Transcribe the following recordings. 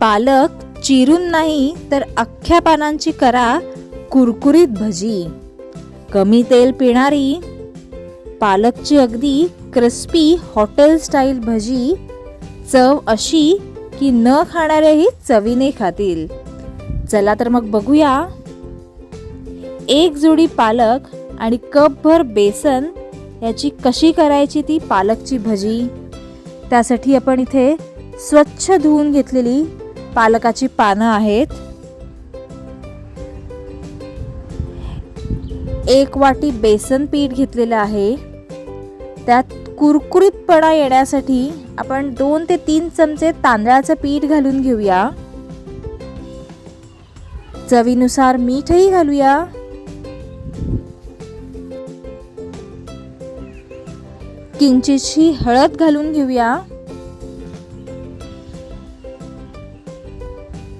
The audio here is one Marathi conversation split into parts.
पालक चिरून नाही तर अख्ख्या पानांची करा कुरकुरीत भजी. कमी तेल पिणारी पालकची अगदी क्रिस्पी हॉटेल स्टाईल भजी. चव अशी की न खाणारेही चवीने खातील. चला तर मग बघूया. एक जोडी पालक आणि कपभर बेसन याची कशी करायची ती पालकची भजी. त्यासाठी आपण इथे स्वच्छ धुवून घेतलेली पालकाची पानं आहेत. एक वाटी बेसन पीठ घेतलेलं आहे. त्यात कुरकुरीतपणा येण्यासाठी आपण दोन ते तीन चमचे तांदळाचं पीठ घालून घेऊया. चवीनुसार मीठही घालूया. किंचितशी हळद घालून घेऊया.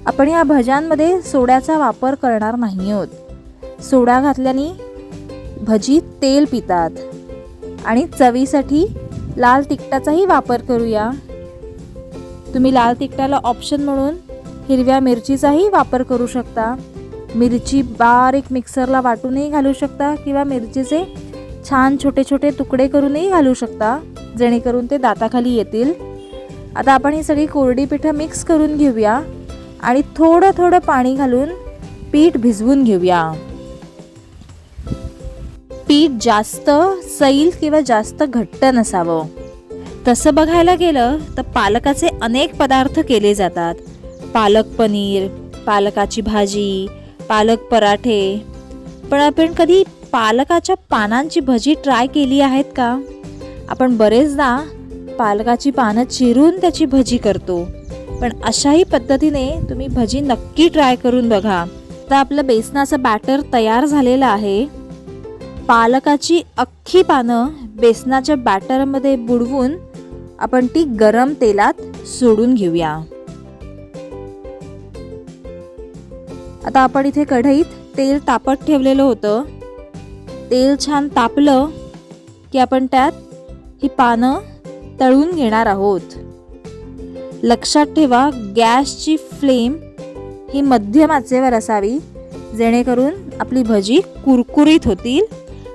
आपण या भज्यांमध्ये सोड्याचा वापर करणार नाही आहोत सोडा घातल्याने भजी तेल पितात. आणि चवीसाठी लाल तिखटाचाही वापर करूया. तुम्ही लाल तिखटाला ऑप्शन म्हणून हिरव्या मिरचीचाही वापर करू शकता. मिरची बारीक मिक्सरला वाटूनही घालू शकता किंवा मिरचीचे छान छोटे छोटे तुकडे करूनही घालू शकता जेणेकरून ते दाताखाली येतील. आता आपण ही सगळी कोरडी पिठं मिक्स करून घेऊया. आणि थोडं थोडं पाणी घालून पीठ भिजवून घेऊया. पीठ जास्त सैल किंवा जास्त घट्ट नसावं. तसं बघायला गेलं तर पालकाचे अनेक पदार्थ केले जातात. पालक पनीर पालकाची भाजी पालक पराठे. पण आपण कधी पालकाच्या पानांची भजी ट्राय केली आहेत का? आपण बरेचदा पालकाची पानं चिरून त्याची भजी करतो. पण अशाही पद्धतीने तुम्ही भजी नक्की ट्राय करून बघा. तर आपलं बेसनाचं बॅटर तयार झालेलं आहे. पालकाची अख्खी पानं बेसनाच्या बॅटरमध्ये बुडवून आपण ती गरम तेलात सोडून घेऊया. आता आपण इथे कढईत तेल तापत ठेवलेलं होतं. तेल छान तापलं की आपण त्यात ही पानं तळून घेणार आहोत. लक्षात ठेवा गॅसची फ्लेम ही मध्यम आचेवर असावी जेणेकरून आपली भजी कुरकुरीत होतील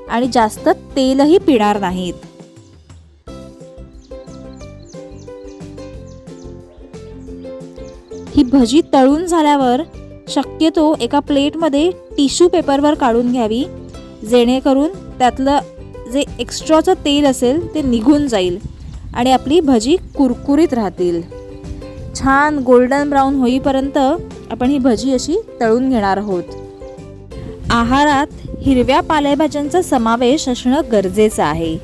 आणि जास्त तेलही पिणार नाहीत. ही भजी तळून झाल्यावर शक्यतो एका प्लेटमध्ये टिश्यू पेपरवर काढून घ्यावी जेणेकरून त्यातलं जे एक्स्ट्राचं तेल असेल ते निघून जाईल आणि आपली भजी कुरकुरीत राहतील. छान गोल्डन ब्राऊन होईपर्यंत आपण ही भजी अशी तळून घेणार आहोत. आहारात हिरव्या पालेभाज्यांचा समावेश असणं गरजेचं आहे.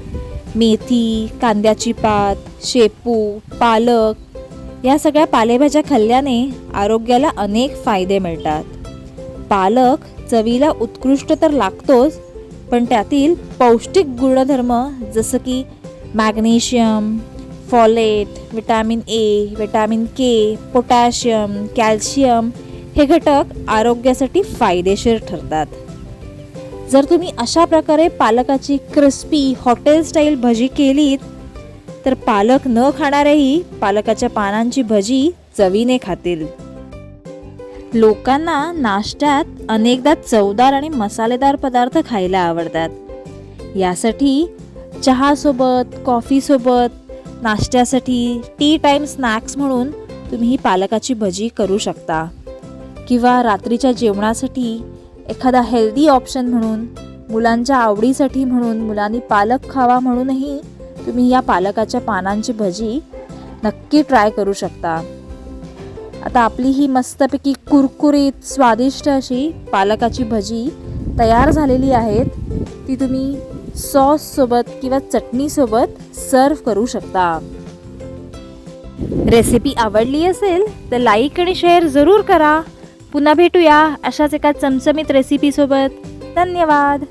मेथी कांद्याची पात शेपू पालक या सगळ्या पालेभाज्या खाल्ल्याने आरोग्याला अनेक फायदे मिळतात. पालक चवीला उत्कृष्ट तर लागतोच पण त्यातील पौष्टिक गुणधर्म जसं की magnesium folate vitamin A vitamin K potassium calcium हे घटक आरोग्यासाठी फायदेशीर ठरतात. जर तुम्ही अशा प्रकारे पालकाची क्रिस्पी हॉटेल स्टाईल भजी केलीत तर पालक न खाणारेही पालकाच्या पानांची भजी चवीने खातील. लोकांना नाश्त्यात अनेकदा चवदार आणि मसालेदार पदार्थ खायला आवडतात. यासाठी चहासोबत कॉफीसोबत नाश्त्यासाठी टी टाईम स्नॅक्स म्हणून तुम्ही ही पालकाची भजी करू शकता. किंवा रात्रीच्या जेवणासाठी एखादा हेल्दी ऑप्शन म्हणून मुलांच्या आवडीसाठी म्हणून मुलांनी पालक खावा म्हणूनही तुम्ही या पालकाच्या पानांची भजी नक्की ट्राय करू शकता. आता आपली ही मस्तपैकी कुरकुरीत स्वादिष्ट अशी पालकाची भजी तयार झालेली आहेत. ती तुम्ही सॉससोबत किंवा चटणीसोबत सर्व करू शकता. रेसिपी आवडली असेल तर लाईक आणि शेअर जरूर करा. पुन्हा भेटूया अशाच एका चमचमीत रेसिपीसोबत धन्यवाद.